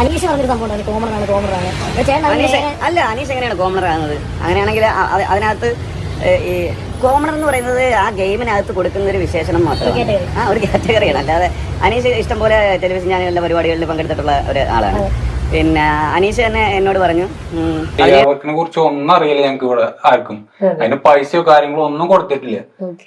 അനീഷ് പറഞ്ഞൊരു സംഭവം കോമണറാണ് കോമണറാണ് അല്ല അനീഷ് എങ്ങനെയാണ് കോമണർ ആകുന്നത്? അങ്ങനെയാണെങ്കിൽ അതിനകത്ത് ഈ കോമണർ എന്ന് പറയുന്നത് ആ ഗെയിമിനകത്ത് കൊടുക്കുന്ന ഒരു വിശേഷണം മാത്രമാണ്. ആ ഒരു കാറ്റഗറിയാണ് അല്ലാതെ അനീഷ് ഇഷ്ടംപോലെ ടെലിവിഷൻ ചാനലിലെ പരിപാടികളിൽ പങ്കെടുത്തിട്ടുള്ള ഒരു ആളാണ്. പിന്നെ അനീഷ് തന്നെ എന്നോട് പറഞ്ഞു വർക്കിനെ കുറിച്ച് ഒന്നും അറിയില്ല ഞങ്ങൾക്ക് ഇവിടെ ആർക്കും. അതിന് പൈസയോ കാര്യങ്ങളോ ഒന്നും കൊടുത്തിട്ടില്ല.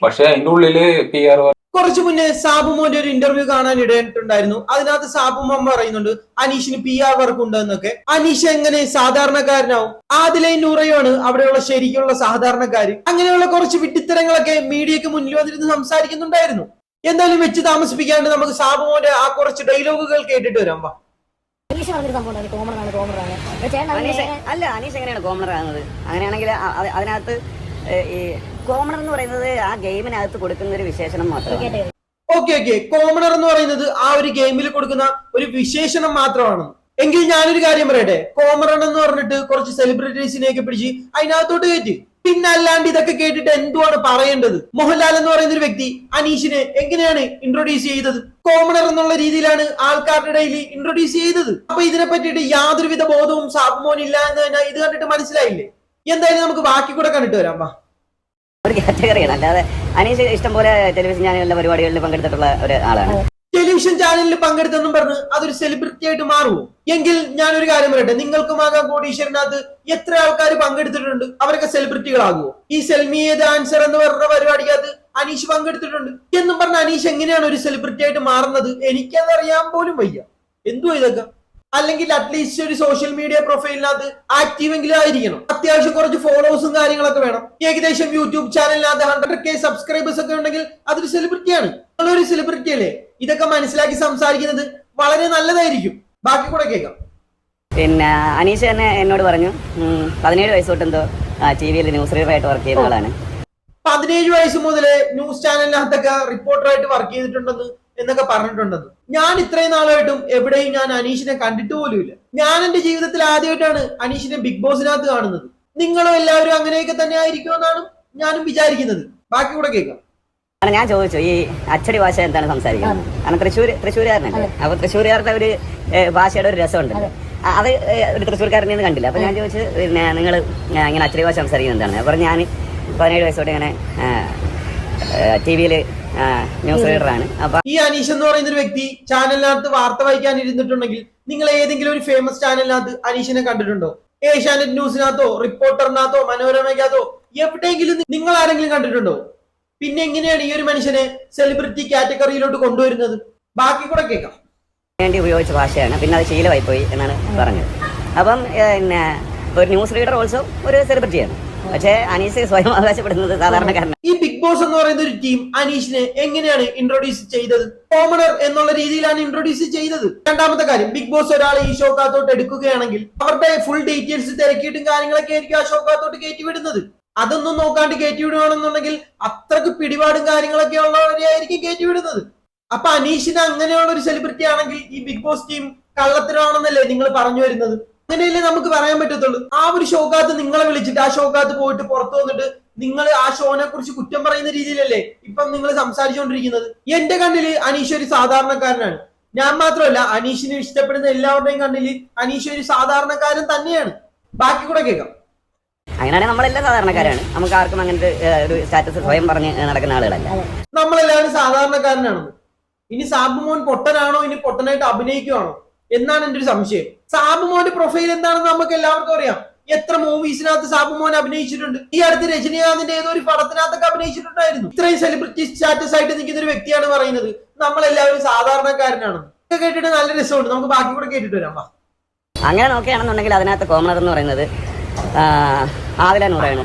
പക്ഷെ അതിന്റെ ഉള്ളിൽ പി ആർ കുറച്ചു മുന്നേ സാബുമോന്റെ ഒരു ഇന്റർവ്യൂ കാണാൻ ഇടയിട്ടുണ്ടായിരുന്നു അതിനകത്ത് സാബുമോൻ പറയുന്നുണ്ട് അനീഷിന് പി ആർ വർക്ക് ഉണ്ട് എന്നൊക്കെ. അനീഷ് എങ്ങനെ സാധാരണക്കാരനാവും? ആദിലെ നൂറയാണ് അവിടെയുള്ള ശരിക്കുള്ള സാധാരണക്കാര്. അങ്ങനെയുള്ള കുറച്ച് വിട്ടിത്തരങ്ങളൊക്കെ മീഡിയക്ക് മുന്നിൽ വന്നിരുന്ന് സംസാരിക്കുന്നുണ്ടായിരുന്നു. എന്തായാലും വെച്ച് താമസിപ്പിക്കാണ്ട് നമുക്ക് സാബുമോന്റെ ആ കുറച്ച് ഡയലോഗുകൾ കേട്ടിട്ട് വരാം വാ. അനീഷ് പറഞ്ഞൊരു സംഭവം കോമണറാണ് കോമണറാണ്. അല്ല അനീഷ് എങ്ങനെയാണ് കോമണർ ആകുന്നത് അങ്ങനെയാണെങ്കിൽ അതിനകത്ത് ഈ കോമണർ എന്ന് പറയുന്നത് ആ ഗെയിമിനകത്ത് കൊടുക്കുന്ന ഒരു വിശേഷണം മാത്രമാണ്. Okay okay. കോമണർ എന്ന് പറയുന്നത് ആ ഒരു ഗെയിമിൽ കൊടുക്കുന്ന ഒരു വിശേഷണം മാത്രമാണ്. എങ്കിൽ ഞാനൊരു കാര്യം പറയട്ടെ. കോമറൺ എന്ന് പറഞ്ഞിട്ട് കുറച്ച് സെലിബ്രിറ്റീസിനെ ഒക്കെ പിടിച്ച് അതിനകത്തോട്ട് കയറ്റി. പിന്നെ അല്ലാണ്ട് ഇതൊക്കെ കേട്ടിട്ട് എന്തുവാണ് പറയേണ്ടത്? മോഹൻലാൽ എന്ന് പറയുന്ന ഒരു വ്യക്തി അനീഷിനെ എങ്ങനെയാണ് ഇൻട്രൊഡ്യൂസ് ചെയ്തത്? കോമണർ എന്നുള്ള രീതിയിലാണ് ആൾക്കാരുടെ ഇടയിൽ ഇൻട്രൊഡ്യൂസ് ചെയ്തത്. അപ്പൊ ഇതിനെ പറ്റിയിട്ട് യാതൊരുവിധ ബോധവും സാബുമോൻ ഇല്ല എന്ന് തന്നെ ഇത് കണ്ടിട്ട് മനസ്സിലായില്ലേ? എന്തായാലും നമുക്ക് ബാക്കി കൂടെ കണ്ടിട്ട് വരാം. വാ. ഒരു കാറ്റഗറിയാണ് അല്ലാതെ അനീഷ് ഇഷ്ടംപോലെ ടെലിവിഷൻ ചാനലിലെ പരിപാടികളിൽ പങ്കെടുത്തിട്ടുള്ള ഒരു ആളാണ്. ടെലിവിഷൻ ചാനലിൽ പങ്കെടുത്തെന്നും പറഞ്ഞ് അതൊരു സെലിബ്രിറ്റി ആയിട്ട് മാറുമോ? എങ്കിൽ ഞാൻ ഒരു കാര്യം പറയട്ടെ. നിങ്ങൾക്കും ആകാം കോടീശ്വരനകത്ത് എത്ര ആൾക്കാർ പങ്കെടുത്തിട്ടുണ്ട്? അവരൊക്കെ സെലിബ്രിറ്റികളാകുമോ ഈ സെൽമിയ ആൻസർ എന്ന് പറഞ്ഞ പരിപാടിക്കകത്ത് അനീഷ് പങ്കെടുത്തിട്ടുണ്ട്. എന്നും പറഞ്ഞ അനീഷ് എങ്ങനെയാണ് ഒരു സെലിബ്രിറ്റി ആയിട്ട് മാറുന്നത്? എനിക്കത് അറിയാൻ പോലും വയ്യ. എന്തുവാ ഇതൊക്കെ? അല്ലെങ്കിൽ അറ്റ്ലീസ്റ്റ് ഒരു സോഷ്യൽ മീഡിയ പ്രൊഫൈലിനകത്ത് ആക്റ്റീവ് എങ്കിലും ആയിരിക്കണം. അത്യാവശ്യം കുറച്ച് ഫോളോവേഴ്സും കാര്യങ്ങളൊക്കെ വേണം. ഏകദേശം യൂട്യൂബ് ചാനലിനകത്ത് ഹൺഡ്രഡ് കെ സബ്സ്ക്രൈബേഴ്സ് ഒക്കെ ഉണ്ടെങ്കിൽ അതൊരു സെലിബ്രിറ്റിയാണ് നിങ്ങളൊരു സെലിബ്രിറ്റി അല്ലേ? ഇതൊക്കെ മനസ്സിലാക്കി സംസാരിക്കുന്നത് വളരെ നല്ലതായിരിക്കും. ബാക്കി കൂടെ കേൾക്കാം. പിന്നെ അനീഷ് തന്നെ എന്നോട് പറഞ്ഞു പതിനേഴ് വയസ്സ് തൊട്ട് എന്തോ ടി വിയിൽ ന്യൂസ് റീഡറായിട്ട് വർക്ക് ചെയ്യുന്ന ആളാണ് പതിനേഴ് വയസ്സ് മുതലേ ന്യൂസ് ചാനലിനകത്തൊക്കെ റിപ്പോർട്ടറായിട്ട് വർക്ക് ചെയ്തിട്ടുണ്ടെന്ന് എന്നൊക്കെ പറഞ്ഞിട്ടുണ്ടെന്ന് ഞാൻ ഇത്രയും നാളായിട്ടും എവിടെയും ഞാൻ അനീഷിനെ കണ്ടിട്ട് പോലുമില്ല. ഞാൻ എന്റെ ജീവിതത്തിൽ ആദ്യമായിട്ടാണ് അനീഷിനെ ബിഗ് ബോസിനകത്ത് കാണുന്നത്. നിങ്ങളും എല്ലാവരും അങ്ങനെയൊക്കെ തന്നെ ആയിരിക്കുമെന്നാണ് ഞാനും വിചാരിക്കുന്നത്. ബാക്കി കൂടെ കേൾക്കാം. അല്ല ഞാൻ ചോദിച്ചു ഈ അച്ചടി ഭാഷ എന്താണ് സംസാരിക്കുന്നത്? കാരണം തൃശ്ശൂർ തൃശ്ശൂരുകാരനല്ലേ? അപ്പൊ തൃശ്ശൂരുകാരുടെ ഒരു ഭാഷയുടെ ഒരു രസമുണ്ട് അത്. ഒരു തൃശ്ശൂർക്കാരനെ ഒന്നും കണ്ടില്ല. അപ്പൊ ഞാൻ ചോദിച്ചു പിന്നെ നിങ്ങൾ ഇങ്ങനെ അച്ചടി ഭാഷ സംസാരിക്കുന്നത് എന്താണ് അപ്പൊ ഞാൻ പതിനേഴ് വയസ്സോടെ ഇങ്ങനെ ടി വിയിൽ ന്യൂസ് റീഡറാണ്. അപ്പൊ ഈ അനീഷ് എന്ന് പറയുന്ന ഒരു വ്യക്തി ചാനലിനകത്ത് വാർത്ത വായിക്കാൻ ഇരുന്നിട്ടുണ്ടെങ്കിൽ നിങ്ങൾ ഏതെങ്കിലും ഒരു ഫേമസ് ചാനലിനകത്ത് അനീഷിനെ കണ്ടിട്ടുണ്ടോ? ഏഷ്യാനെറ്റ് ന്യൂസിനകത്തോ റിപ്പോർട്ടറിനകത്തോ മനോരമയ്ക്കകത്തോ എവിടെയെങ്കിലും നിങ്ങൾ ആരെങ്കിലും കണ്ടിട്ടുണ്ടോ? പിന്നെ എങ്ങനെയാണ് ഈ ഒരു മനുഷ്യനെ സെലിബ്രിറ്റി കാറ്റഗറിയിലോട്ട് കൊണ്ടുവരുന്നത്? ബാക്കി കൂടെ കേൾക്കാം. വേണ്ടി ഉപയോഗിച്ച ഭാഷയാണ്. പിന്നെ അത് ശീലമായി പോയി എന്നാണ് പറഞ്ഞത്. അപ്പം പിന്നെ ഒരു ന്യൂസ് റീഡർ ഓൾസോ ഒരു സെലിബ്രിറ്റിയാണ് പക്ഷേ അനീസ് സ്വയം അവകാശപ്പെടുന്നത് സാധാരണക്കാരനാണ് ഈ ബിഗ് ബോസ് എന്ന് പറയുന്ന ഒരു ടീം അനീഷിനെ എങ്ങനെയാണ് ഇൻട്രോഡ്യൂസ് ചെയ്തത്? കോമണർ എന്നുള്ള രീതിയിലാണ് ഇൻട്രോഡ്യൂസ് ചെയ്തത്. രണ്ടാമത്തെ കാര്യം ബിഗ് ബോസ് ഒരാളെ ഈ ഷോക്കകത്തോട്ട് എടുക്കുകയാണെങ്കിൽ അവരുടെ ഫുൾ ഡീറ്റെയിൽസ് തിരക്കിയിട്ടും കാര്യങ്ങളൊക്കെ ആയിരിക്കും ആ ഷോക്കകത്തോട്ട് കയറ്റി അതൊന്നും നോക്കാണ്ട് കയറ്റി വിടുകയാണെന്നുണ്ടെങ്കിൽ അത്രയ്ക്ക് പിടിപാടും കാര്യങ്ങളൊക്കെ ഉള്ളവരെ ആയിരിക്കും കയറ്റി വിടുന്നത് അപ്പൊ അനീഷിന് അങ്ങനെയുള്ള ഒരു സെലിബ്രിറ്റി ആണെങ്കിൽ ഈ ബിഗ് ബോസ് ടീം കള്ളത്തിനാണെന്നല്ലേ നിങ്ങൾ പറഞ്ഞു വരുന്നത്? അങ്ങനെയല്ലേ നമുക്ക് പറയാൻ പറ്റത്തുള്ളൂ. ആ ഒരു ഷോക്കകത്ത് നിങ്ങളെ വിളിച്ചിട്ട് ആ ഷോക്കകത്ത് പോയിട്ട് പുറത്തു വന്നിട്ട് നിങ്ങൾ ആ ഷോനെ കുറിച്ച് കുറ്റം പറയുന്ന രീതിയിലല്ലേ ഇപ്പം നിങ്ങൾ സംസാരിച്ചുകൊണ്ടിരിക്കുന്നത് എന്റെ കണ്ണിൽ അനീഷ് ഒരു സാധാരണക്കാരനാണ്. ഞാൻ മാത്രമല്ല അനീഷിനെ ഇഷ്ടപ്പെടുന്ന എല്ലാവരുടെയും കണ്ണിൽ അനീഷ് ഒരു സാധാരണക്കാരൻ തന്നെയാണ്. ബാക്കി കൂടെ കേൾക്കാം. അങ്ങനെയാണെങ്കിൽ നമ്മളെല്ലാം സാധാരണക്കാരാണ്. നമുക്ക് ആർക്കും അങ്ങനത്തെ ഒരു സ്റ്റാറ്റസ് സ്വയം പറഞ്ഞ് നടക്കുന്ന ആളുകളല്ല. നമ്മളെല്ലാവരും സാധാരണക്കാരനാണെന്ന് ഇനി സാബുമോൻ പൊട്ടനാണോ? ഇനി പൊട്ടനായിട്ട് അഭിനയിക്കുവാണോ? എന്നാണ് എന്റെ ഒരു സംശയം. സാബുമോന്റെ പ്രൊഫൈൽ എന്താണെന്ന് നമുക്ക് എല്ലാവർക്കും അറിയാം. എത്ര മൂവീസിനകത്ത് സാബുമോൻ അഭിനയിച്ചിട്ടുണ്ട്? ഈ അടുത്ത് രജനീകാന്തിന്റെ ഏതോ ഒരു പടത്തിനകത്തൊക്കെ അഭിനയിച്ചിട്ടുണ്ടായിരുന്നു. ഇത്രയും സെലിബ്രിറ്റി സ്റ്റാറ്റസ് ആയിട്ട് നിൽക്കുന്ന ഒരു വ്യക്തിയാണ് പറയുന്നത്. നമ്മളെല്ലാവരും സാധാരണക്കാരനാണ്. ഇതൊക്കെ കേട്ടിട്ട് നല്ല രസമുണ്ട്. നമുക്ക് ബാക്കി കൂടെ കേട്ടിട്ട് വരാം. വാ. അങ്ങനെ നോക്കുകയാണെന്നുണ്ടെങ്കിൽ അതിനകത്ത് കോമണർ എന്ന് പറയുന്നത് ആ, ആദില നൂറാണ്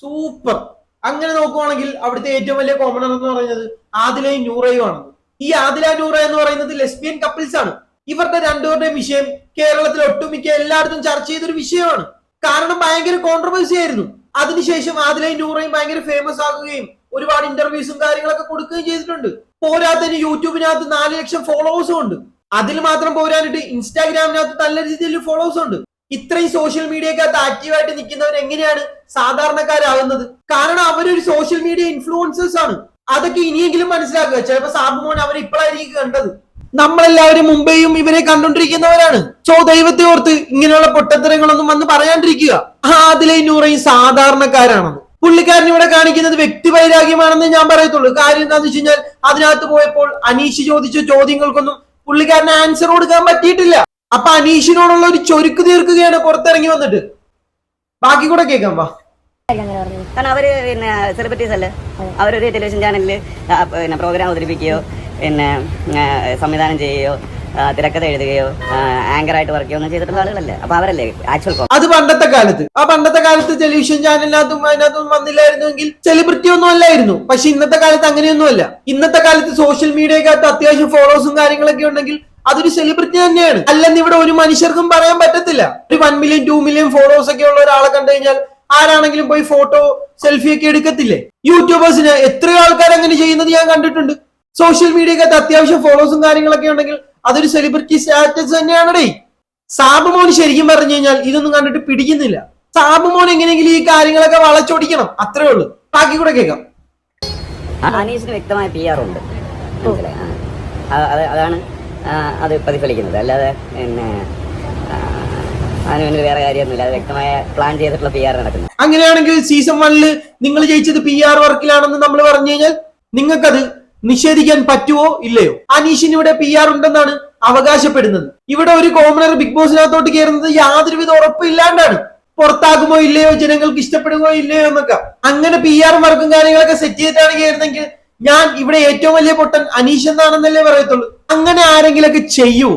സൂപ്പർ. അങ്ങനെ നോക്കുവാണെങ്കിൽ അവിടുത്തെ ഏറ്റവും വലിയ കോമണർ എന്ന് പറയുന്നത് ആദിലയും നൂറയും ആണ്. ഈ ആദില നൂറ എന്ന് പറയുന്നത് ലെസ്ബിയൻ കപ്പിൾസ് ആണ്. ഇവരുടെ രണ്ടുപേരുടെയും വിഷയം കേരളത്തിൽ ഒട്ടുമിക്ക എല്ലായിടത്തും ചർച്ച ചെയ്തൊരു വിഷയമാണ്. കാരണം ഭയങ്കര കോൺട്രവേഴ്സി ആയിരുന്നു. അതിനുശേഷം ആദിലയും നൂറയും ഭയങ്കര ഫേമസ് ആകുകയും ഒരുപാട് ഇന്റർവ്യൂസും കാര്യങ്ങളൊക്കെ കൊടുക്കുകയും ചെയ്തിട്ടുണ്ട്. പോരാത്തതിന് യൂട്യൂബിനകത്ത് നാല് ലക്ഷം ഫോളോവേഴ്സും ഉണ്ട്. അതിൽ മാത്രം പോരാനിട്ട് ഇൻസ്റ്റാഗ്രാമിനകത്ത് നല്ല രീതിയിൽ ഫോളോവേഴ്സ് ഉണ്ട്. ഇത്രയും സോഷ്യൽ മീഡിയക്കകത്ത് ആക്റ്റീവായിട്ട് നിൽക്കുന്നവർ എങ്ങനെയാണ് സാധാരണക്കാരാകുന്നത്? കാരണം അവരൊരു സോഷ്യൽ മീഡിയ ഇൻഫ്ലുവൻസേഴ്സ് ആണ്. അതൊക്കെ ഇനിയെങ്കിലും മനസ്സിലാക്കുക. ചിലപ്പോ സാബുമോൻ അവർ ഇപ്പോഴായിരിക്കും കണ്ടത്. നമ്മളെല്ലാവരും മുംബൈയും ഇവരെ കണ്ടുകൊണ്ടിരിക്കുന്നവരാണ്. സോ ദൈവത്തെ ഓർത്ത് ഇങ്ങനെയുള്ള പൊട്ടത്തരങ്ങളൊന്നും വന്ന് പറയാണ്ടിരിക്കുക. അതിലെ നൂറയും സാധാരണക്കാരാണെന്ന്. പുള്ളിക്കാരൻ ഇവിടെ കാണിക്കുന്നത് വ്യക്തി വൈരാഗ്യമാണെന്ന് ഞാൻ പറയത്തുള്ളൂ. കാര്യം എന്താണെന്ന് വെച്ച് കഴിഞ്ഞാൽ അതിനകത്ത് പോയപ്പോൾ അനീഷ് ചോദിച്ച ചോദ്യങ്ങൾക്കൊന്നും പുള്ളിക്കാരന് ആൻസർ കൊടുക്കാൻ പറ്റിയിട്ടില്ല. അപ്പൊ അനീഷിനോടുള്ള ഒരു ചൊരുക്ക് തീർക്കുകയാണ് പുറത്തിറങ്ങി വന്നിട്ട്. ബാക്കി കൂടെ കേൾക്കാം വാ. കാരണം അവർ പിന്നെ സെലിബ്രിറ്റീസ് അല്ലേ? അവരൊരു ടെലിവിഷൻ ചാനലിൽ പിന്നെ പ്രോഗ്രാം അവതരിപ്പിക്കുകയോ പിന്നെ സംവിധാനം ചെയ്യുകയോ തിരക്കഥ എഴുതുകയോ ആങ്കറായിട്ട് വർക്ക് ചെയ്യുകയോ ഒന്നും ചെയ്തിട്ടുള്ള ആളുകളല്ലേ? അപ്പൊ അവരല്ലേ ആക്ച്വൽ അത് പണ്ടത്തെ കാലത്ത്. ആ പണ്ടത്തെ കാലത്ത് ടെലിവിഷൻ ചാനലിനകത്തും അതിനകത്തും വന്നില്ലായിരുന്നുവെങ്കിൽ സെലിബ്രിറ്റി ഒന്നും അല്ലായിരുന്നു പക്ഷെ ഇന്നത്തെ കാലത്ത് അങ്ങനെയൊന്നുമല്ല. ഇന്നത്തെ കാലത്ത് സോഷ്യൽ മീഡിയക്കകത്ത് അത്യാവശ്യം ഫോളോസും കാര്യങ്ങളൊക്കെ ഉണ്ടെങ്കിൽ അതൊരു സെലിബ്രിറ്റി തന്നെയാണ്. അല്ലെന്ന് ഇവിടെ ഒരു മനുഷ്യർക്കും പറയാൻ പറ്റത്തില്ല. ഒരു one million two million follows ഒക്കെ ഉള്ള ഒരാളെ കണ്ടു കഴിഞ്ഞാൽ ആരാണെങ്കിലും പോയി ഫോട്ടോ സെൽഫി ഒക്കെ എടുക്കത്തില്ലേ? യൂട്യൂബേഴ്സിന് എത്ര ആൾക്കാർ അങ്ങനെ ചെയ്യുന്നത് ഞാൻ കണ്ടിട്ടുണ്ട്. സോഷ്യൽ മീഡിയക്കകത്ത് അത്യാവശ്യം ഫോളോസും കാര്യങ്ങളൊക്കെ ഉണ്ടെങ്കിൽ അതൊരു സെലിബ്രിറ്റി സ്റ്റാറ്റസ് തന്നെയാണടേ. സാബു മോൻ ശരിക്കും പറഞ്ഞു കഴിഞ്ഞാൽ ഇതൊന്നും കണ്ടിട്ട് പിടിക്കുന്നില്ല. സാബു മോൻ എങ്ങനെയെങ്കിലും ഈ കാര്യങ്ങളൊക്കെ വളച്ചൊടിക്കണം. അത്രേ ഉള്ളൂ. ബാക്കി കൂടെ കേൾക്കാം. അനീഷിന് വ്യക്തമായ പി ആർ ഉണ്ട്. അതാണ് അത് പ്രതിഫലിക്കുന്നത്. അല്ലാതെ പിന്നെ അതിന് വേറെ കാര്യമൊന്നുമില്ല. അത് വ്യക്തമായ പ്ലാൻ ചെയ്തിട്ടുള്ള പി ആർ നടക്കുന്നത് അങ്ങനെയാണെങ്കിൽ സീസൺ വണ്ണിൽ നിങ്ങൾ ജയിച്ചത് പി ആർ വർക്കിലാണെന്ന് നമ്മൾ പറഞ്ഞു കഴിഞ്ഞാൽ നിങ്ങൾക്കത് നിഷേധിക്കാൻ പറ്റുമോ ഇല്ലയോ? അനീഷിന് ഇവിടെ പി ആർ ഉണ്ടെന്നാണ് അവകാശപ്പെടുന്നത്. ഇവിടെ ഒരു കോമണർ ബിഗ് ബോസിനകത്തോട്ട് കയറുന്നത് യാതൊരുവിധ ഉറപ്പില്ലാണ്ടാണ് പുറത്താകുമോ ഇല്ലയോ? ജനങ്ങൾക്ക് ഇഷ്ടപ്പെടുമോ ഇല്ലയോ എന്നൊക്കെ. അങ്ങനെ പി ആർ വർക്കും കാര്യങ്ങളൊക്കെ സെറ്റ് ചെയ്തിട്ടാണ് കയറുന്നെങ്കിൽ ഞാൻ ഇവിടെ ഏറ്റവും വലിയ പൊട്ടൻ അനീഷ് എന്നാണെന്നല്ലേ പറയത്തുള്ളൂ. അങ്ങനെ ആരെങ്കിലൊക്കെ ചെയ്യുമോ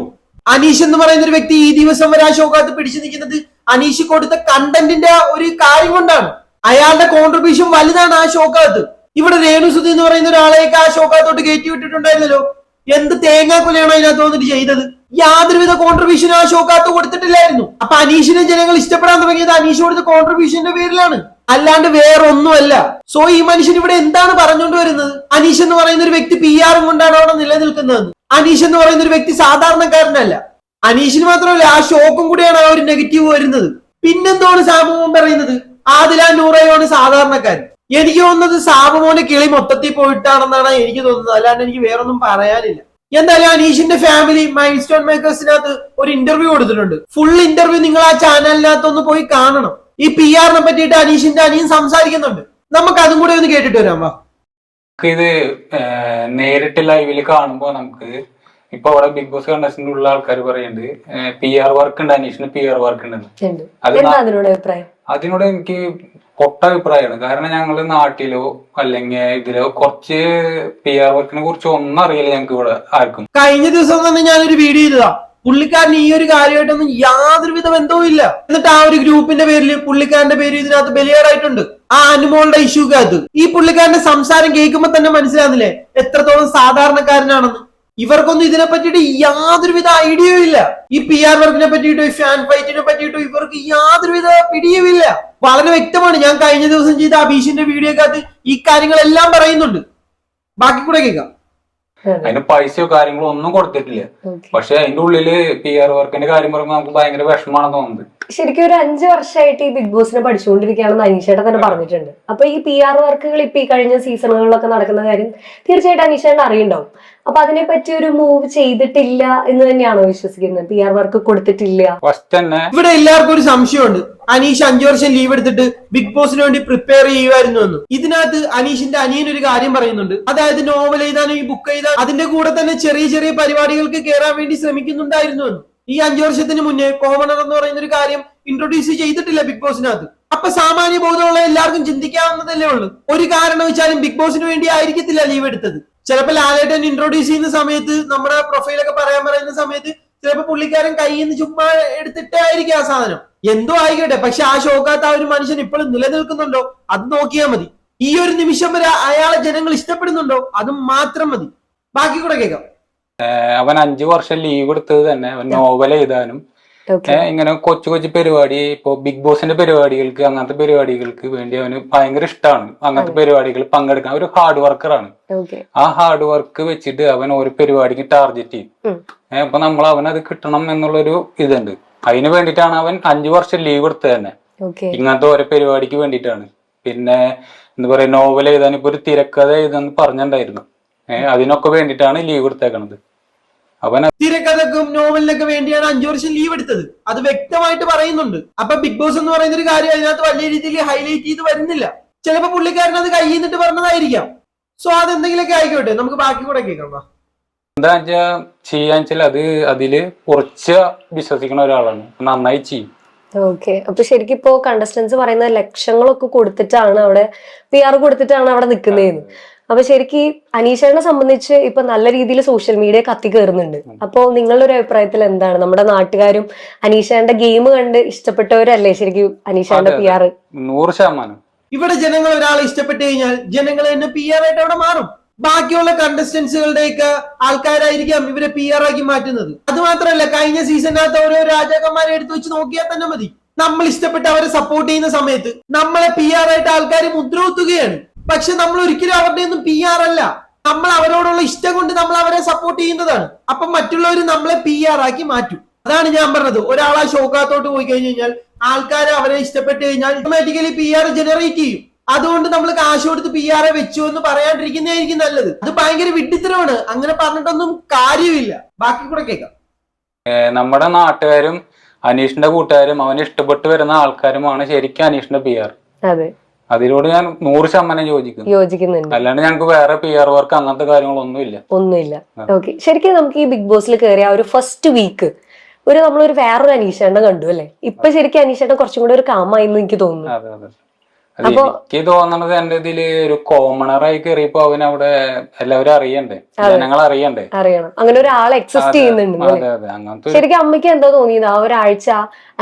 അനീഷ് എന്ന് പറയുന്ന ഒരു വ്യക്തി ഈ ദിവസം വരെ ആ ഷോക്കകത്ത് പിടിച്ചു നിൽക്കുന്നത് അനീഷ് കൊടുത്ത കണ്ടന്റിന്റെ ഒരു കാര്യം കൊണ്ടാണ്. അയാളുടെ കോൺട്രിബ്യൂഷൻ വലുതാണ് ആ ഷോക്കകത്ത് ഇവിടെ രേണുസുതി എന്ന് പറയുന്ന ഒരാളെയൊക്കെ ആ ഷോക്കകത്തോട്ട് കയറ്റി വിട്ടിട്ടുണ്ടായിരുന്നല്ലോ. എന്ത് തേങ്ങാക്കുലയാണ് അതിനകത്ത് വന്നിട്ട് ചെയ്തത്? യാതൊരുവിധ കോൺട്രിബ്യൂഷൻ ആ ഷോക്കാത്ത് കൊടുത്തിട്ടില്ലായിരുന്നു. അപ്പൊ അനീഷിനെ ജനങ്ങൾ ഇഷ്ടപ്പെടാൻ തുടങ്ങിയത് അനീഷ് കൊടുത്ത കോൺട്രിബ്യൂഷന്റെ പേരിലാണ്. അല്ലാണ്ട് വേറെ ഒന്നുമല്ല സോ ഈ മനുഷ്യൻ ഇവിടെ എന്താണ് പറഞ്ഞുകൊണ്ട് വരുന്നത്? അനീഷ് എന്ന് പറയുന്ന ഒരു വ്യക്തി പി ആറും കൊണ്ടാണ് അവിടെ നിലനിൽക്കുന്നത് അനീഷ് എന്ന് പറയുന്ന ഒരു വ്യക്തി സാധാരണക്കാരനല്ല. അനീഷിന് മാത്രമല്ല ആ ഷോക്കും കൂടിയാണ് ആ ഒരു നെഗറ്റീവ് വരുന്നത്. പിന്നെന്താണ് സാമൂഹം പറയുന്നത്? ആദില നൂറയോണ് സാധാരണക്കാരൻ. എനിക്ക് തോന്നുന്നത് സാബുമോനെ കിളി മൊത്തത്തിൽ പോയിട്ടാണെന്നാണ് എനിക്ക് തോന്നുന്നത്. അല്ലാണ്ട് എനിക്ക് വേറൊന്നും പറയാനില്ല. എന്തായാലും അനീഷിന്റെ ഫാമിലി മൈൽ സ്റ്റോൺ മേക്കേഴ്സിനകത്ത് ഒരു ഇന്റർവ്യൂ കൊടുത്തിട്ടുണ്ട്. ഫുൾ ഇന്റർവ്യൂ നിങ്ങൾ ആ ചാനലിനകത്ത് ഒന്ന് പോയി കാണണം. ഈ പി ആറിനെ പറ്റിയിട്ട് അനീഷിന്റെ അനിയൻ സംസാരിക്കുന്നുണ്ട്. നമുക്ക് അതും കൂടെ ഒന്ന് കേട്ടിട്ട് വരാം വാ. ഇത് നേരിട്ട് ലൈവിൽ കാണുമ്പോൾ നമുക്ക് ഇപ്പൊ അവിടെ ബിഗ് ബോസ് കണ്ടസ്റ്റിന്റെ ഉള്ള ആൾക്കാർ പറയുന്നുണ്ട് പി ആർ വർക്ക് ഉണ്ട് അനീഷിന് പി ആർ വർക്ക് ഉണ്ടെന്ന്. ഉണ്ട്. അതിനോട് എനിക്ക് പൊട്ട അഭിപ്രായമാണ് കാരണം ഞങ്ങൾ നാട്ടിലോ അല്ലെങ്കിൽ ഇതിലോ കുറച്ച് പി ആർ വർക്കിനെ കുറിച്ച് ഒന്നും അറിയില്ല ഞങ്ങൾക്ക് ഇവിടെ ആർക്കും. കഴിഞ്ഞ ദിവസം തന്നെ ഞാനൊരു വീഡിയോ ചെയ്തതാ. പുള്ളിക്കാരൻ ഈ ഒരു കാര്യമായിട്ടൊന്നും യാതൊരുവിധ ബന്ധവും ഇല്ല. എന്നിട്ട് ആ ഒരു ഗ്രൂപ്പിന്റെ പേരിൽ പുള്ളിക്കാരന്റെ പേര് ഇതിനകത്ത് ബലിയാറായിട്ടുണ്ട്. ആ അനുമോളുടെ ഇഷ്യൂക്കകത്ത് ഈ പുള്ളിക്കാരന്റെ സംസാരം കേൾക്കുമ്പോ തന്നെ മനസ്സിലാകുന്നില്ലേ? എത്രത്തോളം സാധാരണക്കാരനാണെന്ന്. ഇവർക്കൊന്നും ഇതിനെ പറ്റിയിട്ട് യാതൊരുവിധ ഐഡിയയും ഇല്ല. ഈ പി ആർ വർക്കിനെ പറ്റിയിട്ടോ ഈ ഫാൻ ഫൈറ്റിനെ പറ്റിയിട്ടോ ഇവർക്ക് യാതൊരുവിധ പിടിയുമില്ല വളരെ വ്യക്തമാണ്. ഞാൻ കഴിഞ്ഞ ദിവസം ചെയ്ത അഭീഷിന്റെ വീഡിയോക്കകത്ത് ഈ കാര്യങ്ങളെല്ലാം പറയുന്നുണ്ട്. ബാക്കി കൂടെ കേൾക്കാം. അതിന് പൈസയോ കാര്യങ്ങളോ ഒന്നും കൊടുത്തിട്ടില്ല. പക്ഷെ അതിന്റെ ഉള്ളിൽ പി ആർ വർക്കിന്റെ കാര്യം പറയുമ്പോൾ നമുക്ക് ഭയങ്കര വിഷമാണെന്ന് തോന്നുന്നത് ശരിക്കും ഒരു അഞ്ചു വർഷമായിട്ട് ഈ ബിഗ് ബോസിനെ പഠിച്ചുകൊണ്ടിരിക്കുകയാണെന്ന് അനീഷേട്ട തന്നെ പറഞ്ഞിട്ടുണ്ട്. അപ്പൊ ഈ പി ആർ വർക്കുകൾ ഇപ്പൊ ഈ കഴിഞ്ഞ സീസണുകളിലൊക്കെ നടക്കുന്ന കാര്യം തീർച്ചയായിട്ടും അനീഷേട്ടൻ അറിയണ്ടാവും അപ്പൊ അതിനെ പറ്റി ഒരു മൂവ് ചെയ്തിട്ടില്ല എന്ന് തന്നെയാണോ വിശ്വസിക്കുന്നത്? പി ആർ വർക്ക് കൊടുത്തിട്ടില്ല. ഫസ്റ്റ് തന്നെ ഇവിടെ എല്ലാവർക്കും ഒരു സംശയമുണ്ട്. അനീഷ് അഞ്ചു വർഷം ലീവ് എടുത്തിട്ട് ബിഗ് ബോസിന് വേണ്ടി പ്രിപ്പയർ ചെയ്യുമായിരുന്നു എന്ന്. ഇതിനകത്ത് അനീഷിന്റെ അനിയൻ ഒരു കാര്യം പറയുന്നുണ്ട്. അതായത് നോവൽ എഴുതാനും ഈ ബുക്ക് എഴുതാനും അതിന്റെ കൂടെ തന്നെ ചെറിയ ചെറിയ പരിപാടികൾക്ക് കയറാൻ വേണ്ടി ശ്രമിക്കുന്നുണ്ടായിരുന്നു എന്ന്. ഈ അഞ്ചു വർഷത്തിന് മുന്നേ കോമണർ എന്ന് പറയുന്ന ഒരു കാര്യം ഇൻട്രൊഡ്യൂസ് ചെയ്തിട്ടില്ല ബിഗ് ബോസിനകത്ത് അപ്പൊ സാമാന്യ ബോധമുള്ള എല്ലാവർക്കും ചിന്തിക്കാവുന്നതല്ലേ ഉള്ളൂ. ഒരു കാരണം വെച്ചാലും ബിഗ് ബോസിന് വേണ്ടി ആയിരിക്കത്തില്ല ലീവ് എടുത്തത്. ചിലപ്പോൾ ലാലേട്ടൻ ഇൻട്രൊഡ്യൂസ് ചെയ്യുന്ന സമയത്ത് നമ്മുടെ പ്രൊഫൈലൊക്കെ പറയാൻ പറയുന്ന സമയത്ത് ചിലപ്പോൾ പുള്ളിക്കാരൻ കയ്യിൽ നിന്ന് ചുമ്മാ എടുത്തിട്ടായിരിക്കും ആ സാധനം. എന്തോ ആയിക്കോട്ടെ. പക്ഷെ ആ ഷോക്കാത്ത ആ ഒരു മനുഷ്യൻ ഇപ്പോഴും നിലനിൽക്കുന്നുണ്ടോ? അത് നോക്കിയാൽ മതി. ഈ ഒരു നിമിഷം വരെ അയാളെ ജനങ്ങൾ ഇഷ്ടപ്പെടുന്നുണ്ടോ? അതും മാത്രം മതി. ബാക്കി കൂടെ കേൾക്കാം. അവൻ അഞ്ചു വർഷം ലീവ് എടുത്തത് തന്നെ. അവൻ നോവൽ എഴുതാനും. ഇങ്ങനെ കൊച്ചു കൊച്ചു പരിപാടി ഇപ്പൊ ബിഗ് ബോസിന്റെ പരിപാടികൾക്ക് അങ്ങനത്തെ പരിപാടികൾക്ക് വേണ്ടി അവന് ഭയങ്കര ഇഷ്ടമാണ് അങ്ങനത്തെ പരിപാടികൾ പങ്കെടുക്കാൻ. ഒരു ഹാർഡ് വർക്കറാണ് ആ ഹാർഡ് വർക്ക് വെച്ചിട്ട് അവൻ ഒരു പരിപാടിക്ക് ടാർഗറ്റ് ചെയ്യും. അപ്പൊ നമ്മൾ അവൻ അത് കിട്ടണം എന്നുള്ളൊരു ഇതുണ്ട്. അതിന് വേണ്ടിയിട്ടാണ് അവൻ അഞ്ചു വർഷം ലീവ് എടുത്തത് തന്നെ. ഇങ്ങനത്തെ ഓരോ പരിപാടിക്ക് വേണ്ടിയിട്ടാണ്. പിന്നെ എന്താ പറയാ നോവൽ എഴുതാൻ ഇപ്പൊ ഒരു തിരക്കഥ എഴുതാന്ന് പറഞ്ഞിട്ടുണ്ടായിരുന്നു. അതിനൊക്കെ വേണ്ടിട്ടാണ് ലീവ് എടുത്തേക്കണത് അവൻ തിരക്കഥക്കും നോവലിനൊക്കെ വേണ്ടിയാണ് അഞ്ചു വർഷം ലീവ് എടുത്തത്. അത് വ്യക്തമായിട്ട് പറയുന്നുണ്ട്. അപ്പൊ ബിഗ് ബോസ് എന്ന് പറയുന്ന ഒരു കാര്യം അതിനകത്ത് വലിയ രീതിയിൽ ഹൈലൈറ്റ് ചെയ്ത് വരുന്നില്ല. ചിലപ്പോ പുള്ളിക്കാരൻ അത് കയ്യിൽ നിന്നിട്ട് പറഞ്ഞതായിരിക്കാം. സോ അതെന്തെങ്കിലുമൊക്കെ ആയിക്കോട്ടെ. നമുക്ക് ബാക്കി കൂടെ കേൾക്കാം എന്താ വെച്ചാ ചെയ്യാന്ന് വെച്ചാൽ അത് അതിൽ കുറച്ച് വിശ്വസിക്കുന്ന ഒരാളാണ്. നന്നായി ചെയ്യും. ഓക്കെ അപ്പൊ ശരിക്കും ഇപ്പോ കണ്ടസ്റ്റൻസ് പറയുന്ന ലക്ഷങ്ങളൊക്കെ കൊടുത്തിട്ടാണ് അവിടെ പി ആർ കൊടുത്തിട്ടാണ് അവിടെ നിൽക്കുന്നതെന്ന് അപ്പൊ ശരിക്കും ഈ അനീഷേനെ സംബന്ധിച്ച് ഇപ്പൊ നല്ല രീതിയിൽ സോഷ്യൽ മീഡിയ കത്തി കയറുന്നുണ്ട് അപ്പോ നിങ്ങളുടെ ഒരു അഭിപ്രായത്തിൽ എന്താണ്? നമ്മുടെ നാട്ടുകാരും അനീഷേന്റെ ഗെയിം കണ്ട് ഇഷ്ടപ്പെട്ടവരല്ലേ ശരിക്കും അനീഷേന്റെ പി ആർ നൂറ് ശതമാനം. ഇവിടെ ജനങ്ങൾ ഒരാളെ ഇഷ്ടപ്പെട്ടു കഴിഞ്ഞാൽ ജനങ്ങൾ എന്നെ പി ആർ ആയിട്ട് അവിടെ മാറും. ബാക്കിയുള്ള കണ്ടസ്റ്റൻസുകളുടെയൊക്കെ ആൾക്കാരായിരിക്കാം ഇവരെ പി ആർ ആക്കി മാറ്റുന്നത്. അത് മാത്രമല്ല കഴിഞ്ഞ സീസണിനകത്ത് ഓരോ രാജാക്കന്മാരെ എടുത്തു വെച്ച് നോക്കിയാൽ തന്നെ മതി. നമ്മൾ ഇഷ്ടപ്പെട്ട് അവരെ സപ്പോർട്ട് ചെയ്യുന്ന സമയത്ത് നമ്മളെ പി ആർ ആയിട്ട് ആൾക്കാർ മുദ്രകുത്തുകയാണ്. പക്ഷെ നമ്മൾ ഒരിക്കലും അവരുടെ ഒന്നും പി ആർ അല്ല. നമ്മൾ അവരോടുള്ള ഇഷ്ടം കൊണ്ട് നമ്മൾ അവരെ സപ്പോർട്ട് ചെയ്യുന്നതാണ്. അപ്പൊ മറ്റുള്ളവർ നമ്മളെ പി ആർ ആക്കി മാറ്റും. അതാണ് ഞാൻ പറഞ്ഞത്. ഒരാളെ ഷോക്കാത്തോട്ട് പോയി കഴിഞ്ഞു കഴിഞ്ഞാൽ ആൾക്കാർ അവരെ ഇഷ്ടപ്പെട്ട് കഴിഞ്ഞാൽ ഓട്ടോമാറ്റിക്കലി പി ആർ ജനറേറ്റ് ചെയ്യും. അതുകൊണ്ട് നമ്മൾ കാശ് കൊടുത്ത് പി ആർ വെച്ചു എന്ന് പറയാണ്ടിരിക്കുന്നതായിരിക്കും നല്ലത്. അത് ഭയങ്കര വിഡ്ഢിത്തരമാണ്. അങ്ങനെ പറഞ്ഞിട്ടൊന്നും കാര്യമില്ല. ബാക്കി കൂടെ കേൾക്കാം. നമ്മുടെ നാട്ടുകാരും അനീഷിന്റെ കൂട്ടുകാരും അവന് ഇഷ്ടപ്പെട്ടു വരുന്ന ആൾക്കാരുമാണ് ശരിക്കും അനീഷിന്റെ പി ആർ അതെ. അതിനോട് ഞാൻ നൂറ് ശതമാനം യോജിക്കുന്നു. യോജിക്കുന്നുണ്ട്. അല്ലാണ്ട് ഞങ്ങൾക്ക് വേറെ പി ആർ വർക്ക് അങ്ങനത്തെ കാര്യങ്ങളൊന്നും ഇല്ല ഒന്നുമില്ല ഓക്കെ ശരിക്കും നമുക്ക് ഈ ബിഗ് ബോസിൽ കയറിയ ഒരു ഫസ്റ്റ് വീക്ക് ഒരു നമ്മളൊരു വേറൊരു അനീഷേണ്ട കണ്ടു അല്ലെ? ഇപ്പൊ ശരിക്കും അനീഷേണ്ട കുറച്ചും കൂടെ ഒരു കാമായി എന്ന് എനിക്ക് തോന്നുന്നു. എനിക്ക് തോന്നണത് എന്റെ ഇതിൽ ഒരു കോമണറായി കയറിയപ്പോ അവൻ അവിടെ എല്ലാവരും അറിയണ്ടേ? ജനങ്ങൾ അറിയണ്ടേ? അറിയണം. അങ്ങനെ ഒരാൾ എക്സിസ്റ്റ് ചെയ്യുന്നുണ്ട് ശരിക്കും അമ്മയ്ക്ക് എന്താ തോന്നിയത്? ആ ഒരാഴ്ച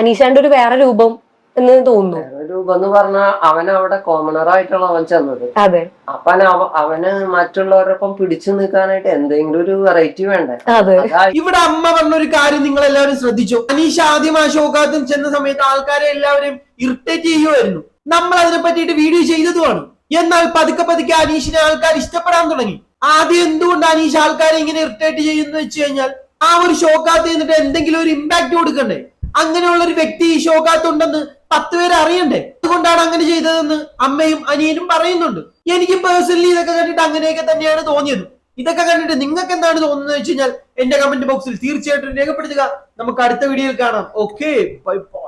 അനീഷാന്റെ ഒരു വേറെ രൂപം എന്ന് തോന്നുന്നു. രൂപം എന്ന് പറഞ്ഞാൽ അവൻ അവിടെ കോമണർ ആയിട്ടാണ് അവൻ ചെന്നത്. അതെ. അപ്പൻ അവ- അവന് മറ്റുള്ളവരൊപ്പം പിടിച്ചു നിൽക്കാനായിട്ട് എന്തെങ്കിലും ഒരു വെറൈറ്റി വേണ്ടേ? അതെ. ഇവിടെ അമ്മ പറഞ്ഞ ഒരു കാര്യം നിങ്ങൾ എല്ലാവരും ശ്രദ്ധിച്ചു. അനീഷ് ആദ്യം ആ ഷോക്കാത്തും ചെന്ന സമയത്ത് ആൾക്കാരെ എല്ലാവരും ഇറിറ്റേറ്റ് ചെയ്യുമായിരുന്നു നമ്മൾ അതിനെ പറ്റിയിട്ട് വീഡിയോ ചെയ്തതുമാണ് എന്നാൽ പതുക്കെ പതുക്കെ അനീഷിനെ ആൾക്കാർ ഇഷ്ടപ്പെടാൻ തുടങ്ങി. ആദ്യം എന്തുകൊണ്ട് അനീഷ് ആൾക്കാരെ ഇങ്ങനെ ഇറിറ്റേറ്റ് ചെയ്യുന്നു വെച്ച് കഴിഞ്ഞാൽ ആ ഒരു ഷോക്കാത്ത് നിന്നിട്ട് എന്തെങ്കിലും ഒരു ഇമ്പാക്ട് കൊടുക്കണ്ടേ? അങ്ങനെയുള്ള ഒരു വ്യക്തി ഈ ഷോക്കാത്തുണ്ടെന്ന് പത്ത് പേര് അറിയണ്ടേ? അതുകൊണ്ടാണ് അങ്ങനെ ചെയ്തതെന്ന് അമ്മയും അനിയനും പറയുന്നുണ്ട്. എനിക്ക് പേഴ്സണലി ഇതൊക്കെ കണ്ടിട്ട് അങ്ങനെയൊക്കെ തന്നെയാണ് തോന്നിയത്. ഇതൊക്കെ കണ്ടിട്ട് നിങ്ങൾക്ക് എന്താണ് തോന്നുന്നത് വെച്ച് കഴിഞ്ഞാൽ എന്റെ കമന്റ് ബോക്സിൽ തീർച്ചയായിട്ടും രേഖപ്പെടുത്തുക. നമുക്ക് അടുത്ത വീഡിയോയിൽ കാണാം. Okay bye bye